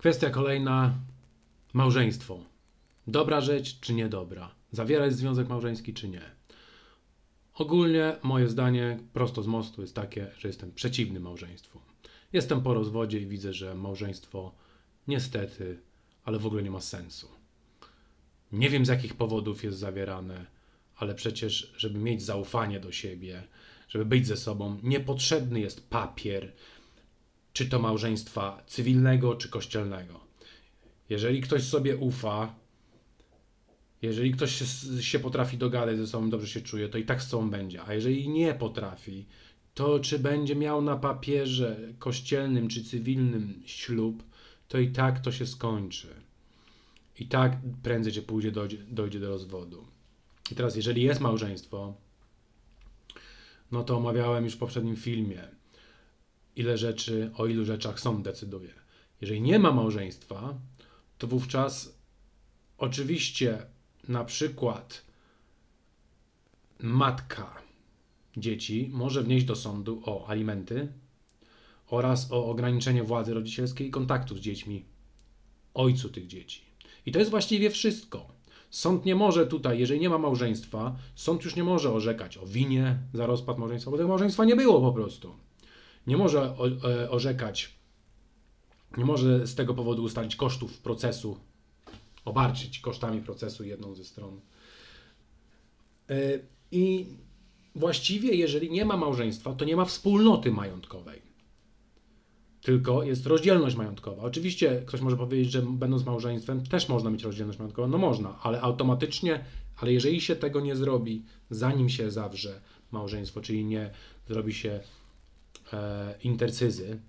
Kwestia kolejna: małżeństwo. Dobra rzecz czy niedobra? Zawierać związek małżeński czy nie? Ogólnie moje zdanie prosto z mostu jest takie, że jestem przeciwny małżeństwu. Jestem po rozwodzie i widzę, że małżeństwo niestety, ale w ogóle nie ma sensu. Nie wiem z jakich powodów jest zawierane, ale przecież, żeby mieć zaufanie do siebie, żeby być ze sobą, niepotrzebny jest papier, czy to małżeństwa cywilnego, czy kościelnego. Jeżeli ktoś sobie ufa, jeżeli ktoś się, się potrafi dogadać ze sobą, dobrze się czuje, to i tak z sobą będzie. A jeżeli nie potrafi, to czy będzie miał na papierze kościelnym czy cywilnym ślub, to i tak to się skończy. I tak prędzej czy później dojdzie, dojdzie do rozwodu. I teraz, jeżeli jest małżeństwo, no to omawiałem już w poprzednim filmie, ile rzeczy, o ilu rzeczach sąd decyduje. Jeżeli nie ma małżeństwa, to wówczas oczywiście na przykład matka dzieci może wnieść do sądu o alimenty oraz o ograniczenie władzy rodzicielskiej i kontaktu z dziećmi ojcu tych dzieci. I to jest właściwie wszystko. Sąd nie może tutaj, jeżeli nie ma małżeństwa, sąd już nie może orzekać o winie za rozpad małżeństwa, bo tego małżeństwa nie było po prostu. Nie może e, orzekać, nie może z tego powodu ustalić kosztów procesu, obarczyć kosztami procesu jedną ze stron. E, I właściwie, jeżeli nie ma małżeństwa, to nie ma wspólnoty majątkowej. Tylko jest rozdzielność majątkowa. Oczywiście ktoś może powiedzieć, że będąc małżeństwem też można mieć rozdzielność majątkową. No można, ale automatycznie, ale jeżeli się tego nie zrobi, zanim się zawrze małżeństwo, czyli nie zrobi się intercyzy,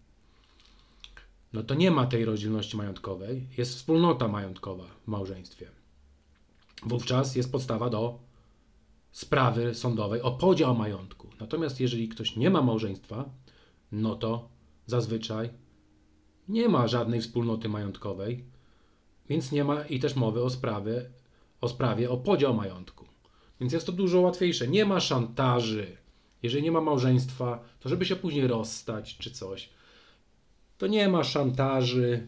no to nie ma tej rozdzielności majątkowej. Jest wspólnota majątkowa w małżeństwie. Wówczas jest podstawa do sprawy sądowej o podział majątku. Natomiast jeżeli ktoś nie ma małżeństwa, no to zazwyczaj nie ma żadnej wspólnoty majątkowej, więc nie ma i też mowy o sprawie, o sprawie o podział majątku. Więc jest to dużo łatwiejsze. Nie ma szantaży. Jeżeli nie ma małżeństwa, to żeby się później rozstać czy coś, to nie ma szantaży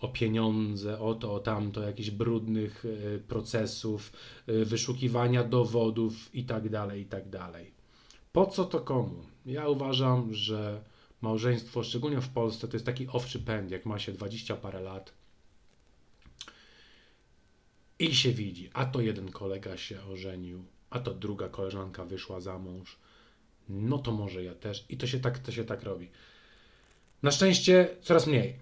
o pieniądze, o to, o tamto, jakichś brudnych e, procesów, e, wyszukiwania dowodów i tak dalej, i tak. Po co to komu? Ja uważam, że małżeństwo, szczególnie w Polsce, to jest taki owczy pęd, jak ma się 20 parę lat i się widzi, a to jeden kolega się ożenił, a to druga koleżanka wyszła za mąż, no to może ja też. I to się tak, to się tak robi. Na szczęście coraz mniej.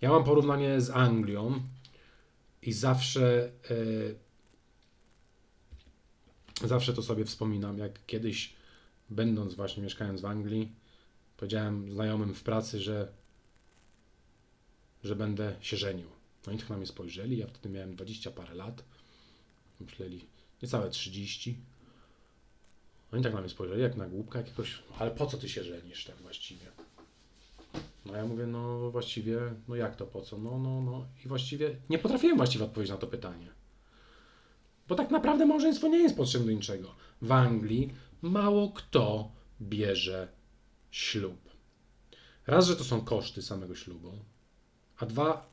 Ja mam porównanie z Anglią i zawsze e, zawsze to sobie wspominam, jak kiedyś będąc właśnie mieszkając w Anglii, powiedziałem znajomym w pracy, że że będę się żenił. Oni tak na mnie spojrzeli, ja wtedy miałem 20 parę lat. Myśleli, niecałe 30. Oni tak na mnie spojrzeli, jak na głupka jakiegoś, ale po co ty się żenisz tak właściwie? No ja mówię, no właściwie, no jak to po co? No, no, no. I właściwie nie potrafiłem właściwie odpowiedzieć na to pytanie. Bo tak naprawdę małżeństwo nie jest potrzebne do niczego. W Anglii mało kto bierze ślub. Raz, że to są koszty samego ślubu, a dwa,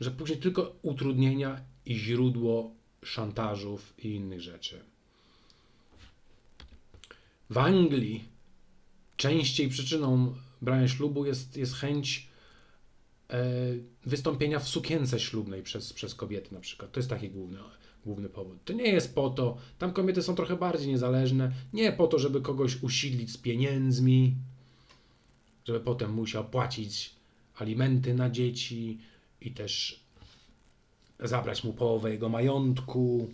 że później tylko utrudnienia i źródło szantażów i innych rzeczy. W Anglii częściej przyczyną brania ślubu jest, jest chęć e, wystąpienia w sukience ślubnej przez, przez kobiety na przykład. To jest taki główny, główny powód. To nie jest po to, tam kobiety są trochę bardziej niezależne, nie po to, żeby kogoś usidlić z pieniędzmi, żeby potem musiał płacić alimenty na dzieci i też zabrać mu połowę jego majątku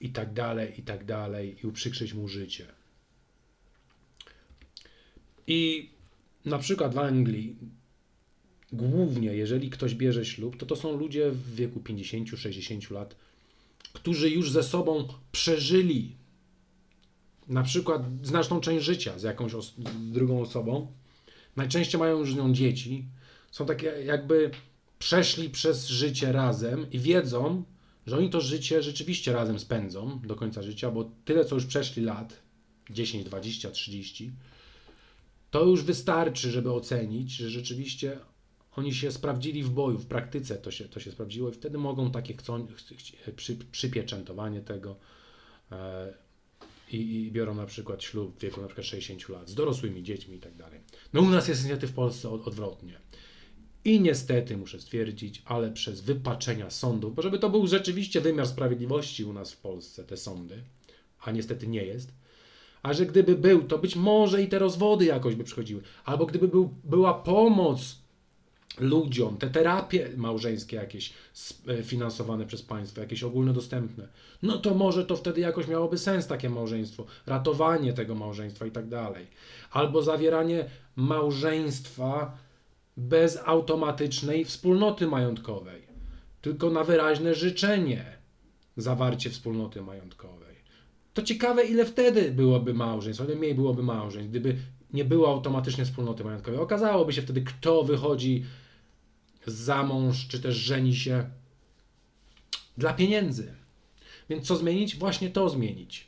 i tak dalej, i tak dalej, i uprzykrzyć mu życie. I na przykład w Anglii, głównie jeżeli ktoś bierze ślub, to to są ludzie w wieku 50-60 lat, którzy już ze sobą przeżyli na przykład znaczną część życia z jakąś os- drugą osobą. Najczęściej mają już z nią dzieci. Są takie jakby przeszli przez życie razem i wiedzą, że oni to życie rzeczywiście razem spędzą do końca życia, bo tyle co już przeszli lat 10, 20, 30 to już wystarczy, żeby ocenić, że rzeczywiście Oni się sprawdzili w boju, w praktyce to się, to się sprawdziło i wtedy mogą takie chcą, ch- ch- przy, przypieczętowanie tego e, i, i biorą na przykład ślub w wieku na przykład 60 lat z dorosłymi dziećmi i tak dalej. No u nas jest niestety w Polsce od, odwrotnie. I niestety muszę stwierdzić, ale przez wypaczenia sądów, bo żeby to był rzeczywiście wymiar sprawiedliwości u nas w Polsce, te sądy, a niestety nie jest, a że gdyby był, to być może i te rozwody jakoś by przychodziły, albo gdyby był, była pomoc ludziom, te terapie małżeńskie jakieś e, finansowane przez państwo, jakieś ogólnodostępne, no to może to wtedy jakoś miałoby sens takie małżeństwo, ratowanie tego małżeństwa i tak dalej. Albo zawieranie małżeństwa bez automatycznej wspólnoty majątkowej, tylko na wyraźne życzenie zawarcie wspólnoty majątkowej. To ciekawe, ile wtedy byłoby małżeństw, ile mniej byłoby małżeństw, gdyby nie było automatycznie wspólnoty majątkowej. Okazałoby się wtedy, kto wychodzi za mąż, czy też żeni się dla pieniędzy. Więc co zmienić? Właśnie to zmienić.